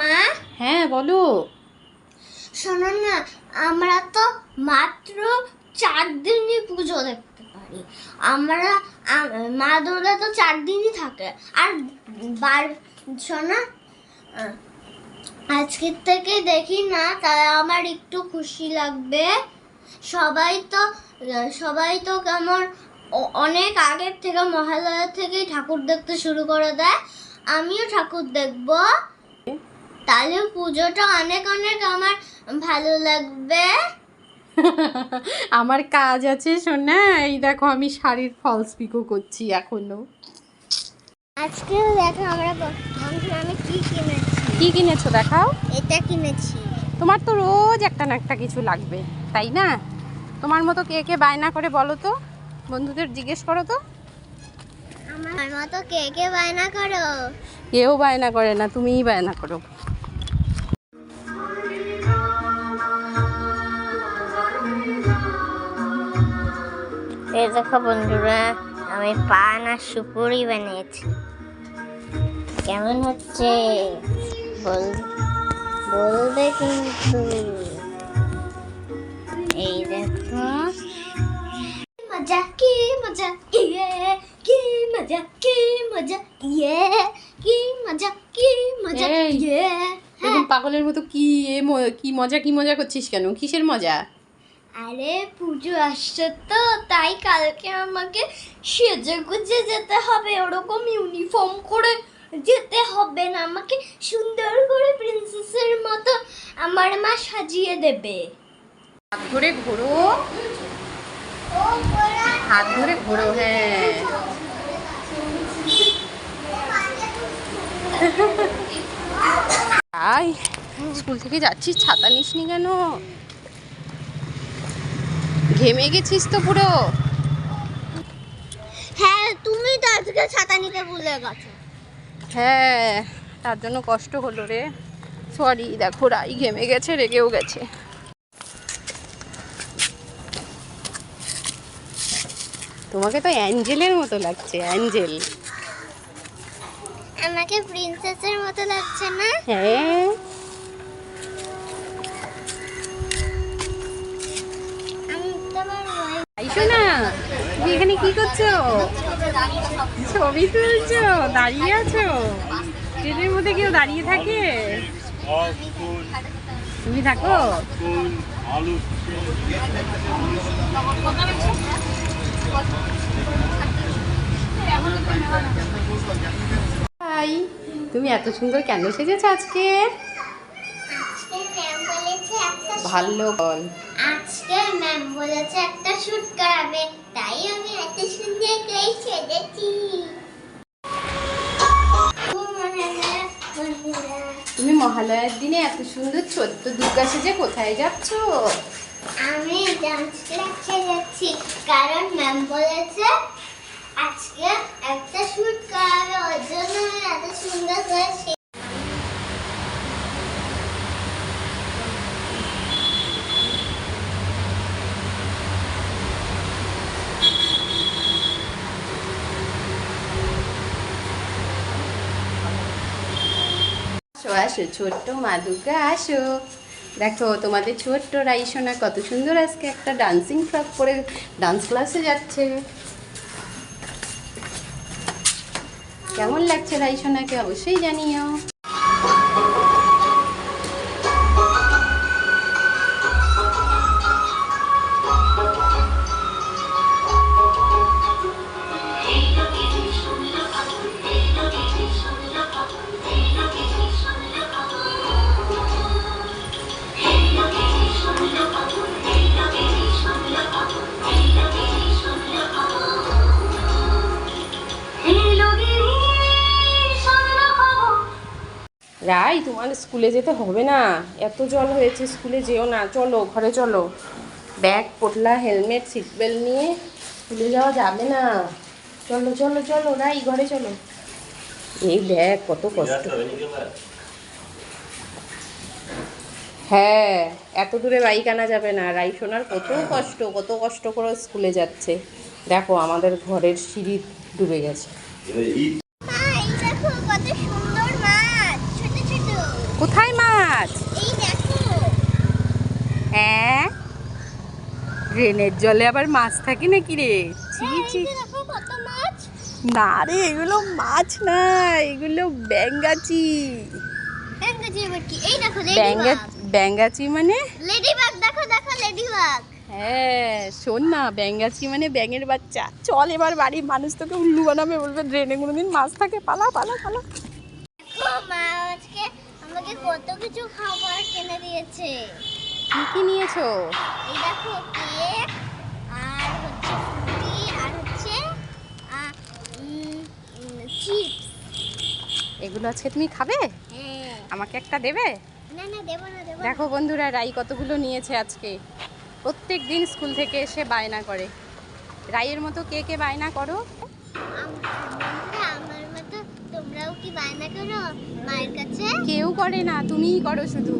মা হ্যাঁ বলো। শোনো না আমরা তো মাত্র চার দিনই পুজো দেখতে পারি। আমরা মা দুর্গা তো চার দিনই থাকে। আর বার শোনা আজকের থেকে দেখি না তাই আমার একটু খুশি লাগবে। সবাই তো সবাই তো কেমন অনেক আগের থেকে মহালয়া থেকেই ঠাকুর দেখতে শুরু করে দেয়। আমিও ঠাকুর দেখব। তাহলে পুজোটা অনেক অনেক আমার ভালো লাগবে। আমার কাজ আছে শোনা এই দেখো আমি শাড়ির ফলস পিকো করছি এখনও। আজকে দেখো আমরা আমি- আমি কি কিনেছি? কি কিনেছো দেখাও। এটা কিনেছি। তোমার তো রোজ একটা না একটা কিছু লাগবে তাই না? তোমার মতো কে কে বায়না করে বলো তো বন্ধুদের জিজ্ঞেস করো তো। আমার মতো কে কে বায়না করো? কেউ বায়না করে না তুমিই বায়না করো। এই দেখো বন্ধুরা আমি পান আর সুপুরি বানিয়েছি। কেমন হচ্ছে? বল বলবে কিন্তু। এই দেখো। মজা কি মজা? ইয়ে কি মজা কি মজা? ইয়ে কি মজা কি মজা? ইয়ে এরকম পাগলের মতো কি কি মজা কি মজা করছিস কেন? কিসের মজা? আরে পুজো আসছে তো, তাই কালকে আমাকে সেজে গুজে যেতে হবে, ওরকম ইউনিফর্ম করে যেতে হবে না, আমাকে সুন্দর করে প্রিন্সেসের মতো আমার মা সাজিয়ে দেবে। হাত ধরে ঘোরো। হাত ধরে ঘোরো হ্যাঁ। স্কুল থেকে যাচ্ছিস, ছাতা নিসনি কেন? ঘেমে গেছিস তো পুরো? হ্যাঁ তুমি তো আজকে ছাতা নিতে ভুলে গেছো। হ্যাঁ তার জন্য কষ্ট হলো রে। সরি দেখো রাই ঘেমে গেছে রেগেও গেছে। তোমাকে তো অ্যাঞ্জেলের মতো লাগছে অ্যাঞ্জেল। আমাকে প্রিন্সেসের মতো লাগছে না? হ্যাঁ। কি করছ? ছবি তুলছো? দাঁড়িয়ে আছো? ট্রেনের মধ্যে কেউ দাঁড়িয়ে থাকে? তুমি থাকো। হাই, তুমি এত সুন্দর কেন সেজেছো আজকে? ভালো বল আজকে ম্যাম বলেছে একটা শুট করাবে, তাই আমি তুমি মহালয়ার দিনে এত সুন্দর ছোট্ট দুর্গা সেজে কোথায় যাচ্ছো? আমি ডান্স যাচ্ছি, কারণ ম্যাম বলেছে আজকে একটা শুট করাবে ওর জন্য আমি এত সুন্দর করে সে- আসো, ছোট্ট মা দুর্গা আসো। দেখো, তোমাদের ছোট্ট রাইসোনা কত সুন্দর আজকে একটা ডান্সিং ফ্রক পরে ডান্স ক্লাসে যাচ্ছে। কেমন লাগছে রাইসোনাকে অবশ্যই জানিও। রাই তোমার স্কুলে যেতে হবে না। এত জল হয়েছে স্কুলে যেও না, চলো, ঘরে চলো। ব্যাগ, পোটলা, হেলমেট সিট বেল্ট নিয়ে স্কুলে যাওয়া যাবে না। চলো চলো চলো রাই ঘরে চলো। এই ব্যাগ কত কষ্ট। হ্যাঁ এত দূরে বাইক আনা যাবে না। রাই শোনার কত কষ্ট কত কষ্ট করে স্কুলে যাচ্ছে। দেখো, আমাদের ঘরের সিঁড়ি ডুবে গেছে মা, এই দেখো কত সুন্দর মাছ ছোট ছোট দেখো হ্যাঁ ড্রেনের জলে আবার মাছ থাকে নাকি রে? ছি না রে এগুলো মাছ না এগুলো ব্যাঙ্গাচি। ব্যাঙ্গাচি মানে? হ্যাঁ শোন না ব্যাঙ্গাচি মানে ব্যাঙের বাচ্চা। চল এবার বাড়ির মানুষ তোকে উল্লু বানাবে বলবে ড্রেনে কোনোদিন মাছ থাকে পালা পালা পালা। কত কিছু খাবার কিনে দিয়েছে। কি কি নিয়েছো? এই দেখো কেক আর হচ্ছে ফ্রুটি আর হচ্ছে চিপস। এগুলো আজকে তুমি খাবে? হ্যাঁ। আমাকে একটা দেবে? না না দেবো না দেবো। দেখো বন্ধুরা রাই কতগুলো নিয়েছে আজকে। প্রত্যেক দিন স্কুল থেকে এসে বায়না করে। রাইয়ের মতো কে কে বায়না করো আম- বন্ধুরা, আমার মতো তোমরাও কি বায়না করো মায়ের কাছে? কেউ করে না তুমিই করো শুধু।